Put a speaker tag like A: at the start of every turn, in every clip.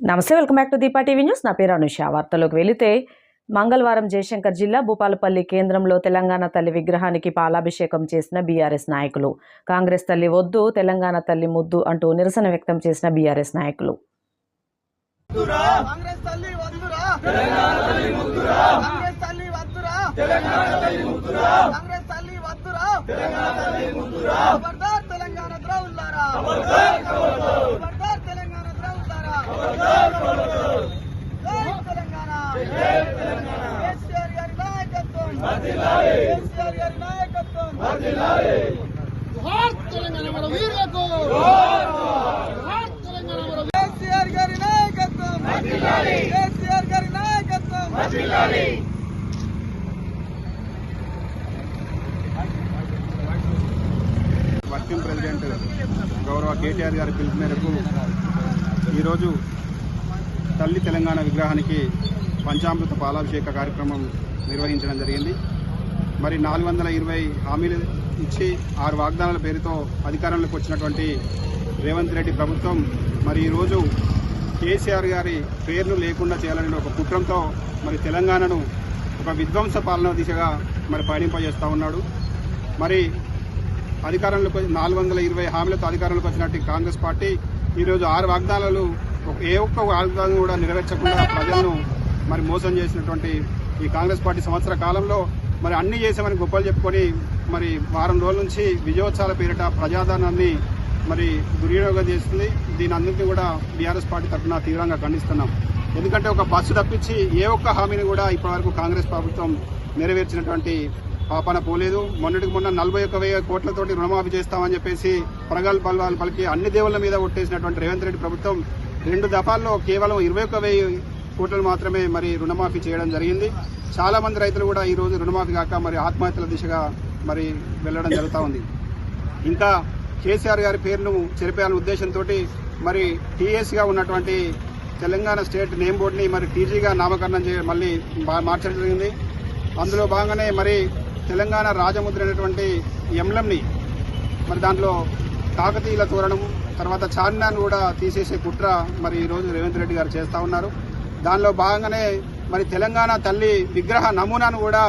A: నమస్తే welcome back to Deepa TV news. నా పేరు అనుష. వార్తలోకి వెళితే మంగళవారం జయశంకర్ జిల్లా భూపాలపల్లి కేంద్రంలో తెలంగాణ తల్లి విగ్రహానికి పాలాభిషేకం చేసిన బీఆర్ఎస్ నాయకులు. కాంగ్రెస్ తల్లి వద్దు తెలంగాణ తల్లి ముద్దు అంటూ నిరసన వ్యక్తం చేసిన బీఆర్ఎస్ నాయకులు.
B: కాంగ్రెస్ తల్లి వద్దురా తెలంగాణ తల్లి ముద్దురా కాంగ్రెస్ తల్లి వద్దురా తెలంగాణ తల్లి ముద్దురా కాంగ్రెస్ తల్లి వద్దురా తెలంగాణ తల్లి ముద్దురా ఖబర్దార్ తెలంగాణ ద్రోహులారా ఖబర్దార్ ఖబర్దార్ తెలంగాణ ద్రోహులారా ఖబర్దార్ ఖబర్దార్ జై తెలంగాణ జై తెలంగాణ కేసీఆర్ గారి నాయకత్వం వర్ధిల్లాలి కేసీఆర్ గారి నాయకత్వం వర్ధిల్లాలి
C: జోహార్ తెలంగాణ మన వీరులకు తెలంగాణ మన
B: కేసీఆర్ గారి నాయకత్వం వర్ధిల్లాలి కేసీఆర్ గారి నాయకత్వం
D: వర్కింగ్ ప్రెసిడెంట్ గౌరవ కేటీఆర్ గారి పిలుపు మేరకు ఈరోజు తల్లి తెలంగాణ విగ్రహానికి పంచామృత పాలాభిషేక కార్యక్రమం నిర్వహించడం జరిగింది. మరి నాలుగు వందల ఇరవై హామీలు ఇచ్చి ఆరు వాగ్దానాల పేరుతో అధికారంలోకి వచ్చినటువంటి రేవంత్ రెడ్డి ప్రభుత్వం మరి ఈరోజు కేసీఆర్ గారి పేరును లేకుండా చేయాలని ఒక కుట్రంతో మరి తెలంగాణను ఒక విధ్వంస పాలన దిశగా మరి పయనింపజేస్తూ ఉన్నాడు. మరి అధికారంలోకి నాలుగు వందల ఇరవై హామీలతో అధికారంలోకి వచ్చినట్టు కాంగ్రెస్ పార్టీ ఈరోజు ఆరు వాగ్దానాలు ఏ ఒక్క వాగ్దానం కూడా నెరవేర్చకుండా ప్రజలను మరి మోసం చేసినటువంటి ఈ కాంగ్రెస్ పార్టీ సంవత్సర కాలంలో మరి అన్ని చేసామని గొప్పలు చెప్పుకొని మరి వారం రోజుల నుంచి విజయోత్సవాల పేరిట ప్రజాధనాన్ని మరి దుర్వినియోగం చేస్తుంది. దీని అన్నింటినీ కూడా బీఆర్ఎస్ పార్టీ తరఫున తీవ్రంగా ఖండిస్తున్నాం. ఎందుకంటే ఒక బస్సు తప్పించి ఏ ఒక్క హామీని కూడా ఇప్పటివరకు కాంగ్రెస్ ప్రభుత్వం నెరవేర్చినటువంటి పాపన పోలేదు. మొన్నటికి మొన్న నలభై ఒక్క వెయ్యి కోట్లతోటి రుణమాఫీ చేస్తామని చెప్పేసి ప్రగల్భాలు పలికి అన్ని దేవుళ్ళ మీద కొట్టేసినటువంటి రేవంత్ రెడ్డి ప్రభుత్వం రెండు దఫాల్లో కేవలం ఇరవై ఒక్క వెయ్యి కోట్లు మాత్రమే మరి రుణమాఫీ చేయడం జరిగింది. చాలా మంది రైతులు కూడా ఈ రోజు రుణమాఫీ కాక మరి ఆత్మహత్యల దిశగా మరి వెళ్ళడం జరుగుతూ ఉంది. ఇంకా కేసీఆర్ గారి పేరును చెరిపేయాలనే ఉద్దేశంతో మరి టీఎస్గా ఉన్నటువంటి తెలంగాణ స్టేట్ నేమ్ బోర్డుని మరి టీజీగా నామకరణం చే మళ్ళీ మార్చడం జరిగింది. అందులో భాగంగానే మరి తెలంగాణ రాజముద్ర అనేటువంటి ఎంలంని మరి దాంట్లో కాకతీయుల తోరణం తర్వాత చార్మినార్ కూడా తీసేసే కుట్ర మరి ఈరోజు రేవంత్ రెడ్డి గారు చేస్తూ ఉన్నారు. దానిలో భాగంగానే మరి తెలంగాణ తల్లి విగ్రహ నమూనాను కూడా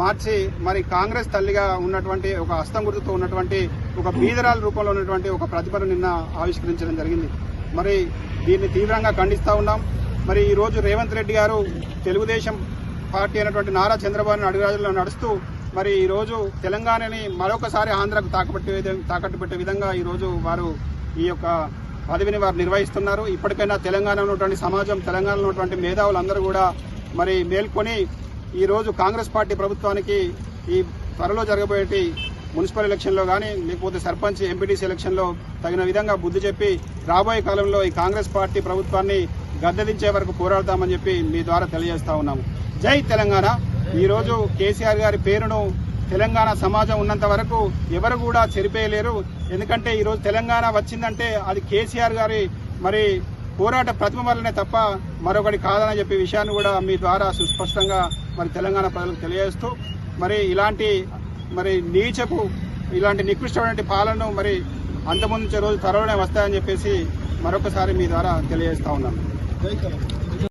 D: మార్చి మరి కాంగ్రెస్ తల్లిగా ఉన్నటువంటి ఒక హస్తం గుర్తుతో ఉన్నటువంటి ఒక బీదరాల రూపంలో ఉన్నటువంటి ఒక ప్రతిభను నిన్న ఆవిష్కరించడం జరిగింది. మరి దీన్ని తీవ్రంగా ఖండిస్తూ ఉన్నాం. మరి ఈరోజు రేవంత్ రెడ్డి గారు తెలుగుదేశం పార్టీ అయినటువంటి నారా చంద్రబాబు అడుగురాజుల్లో నడుస్తూ మరి ఈరోజు తెలంగాణని మరొకసారి ఆంధ్రకు తాకబట్టే తాకట్టు పెట్టే విధంగా ఈరోజు వారు ఈ యొక్క పదవిని వారు నిర్వహిస్తున్నారు. ఇప్పటికైనా తెలంగాణలో ఉన్నటువంటి సమాజం తెలంగాణలో ఉన్నటువంటి మేధావులందరూ కూడా మరి మేల్కొని ఈరోజు కాంగ్రెస్ పార్టీ ప్రభుత్వానికి ఈ త్వరలో జరగబోయే మున్సిపల్ ఎలక్షన్లో కానీ లేకపోతే సర్పంచ్ ఎంపీటీసీ ఎలక్షన్లో తగిన విధంగా బుద్ధి చెప్పి రాబోయే కాలంలో ఈ కాంగ్రెస్ పార్టీ ప్రభుత్వాన్ని గద్దెదించే వరకు పోరాడతామని చెప్పి మీ ద్వారా తెలియజేస్తా ఉన్నాము. జై తెలంగాణ. ఈరోజు కేసీఆర్ గారి పేరును తెలంగాణ సమాజం ఉన్నంత వరకు ఎవరు కూడా చెరిపేయలేరు. ఎందుకంటే ఈరోజు తెలంగాణ వచ్చిందంటే అది కేసీఆర్ గారి మరి పోరాట ప్రతిమ వల్లనే తప్ప మరొకటి కాదని చెప్పే విషయాన్ని కూడా మీ ద్వారా సుస్పష్టంగా మరి తెలంగాణ ప్రజలకు తెలియజేస్తూ మరి ఇలాంటి మరి నీచపు ఇలాంటి నికృష్టమైన పాలనను మరి అంతకుముందు రోజు త్వరలోనే వస్తాయని చెప్పేసి మరొకసారి మీ ద్వారా తెలియజేస్తా ఉన్నాను.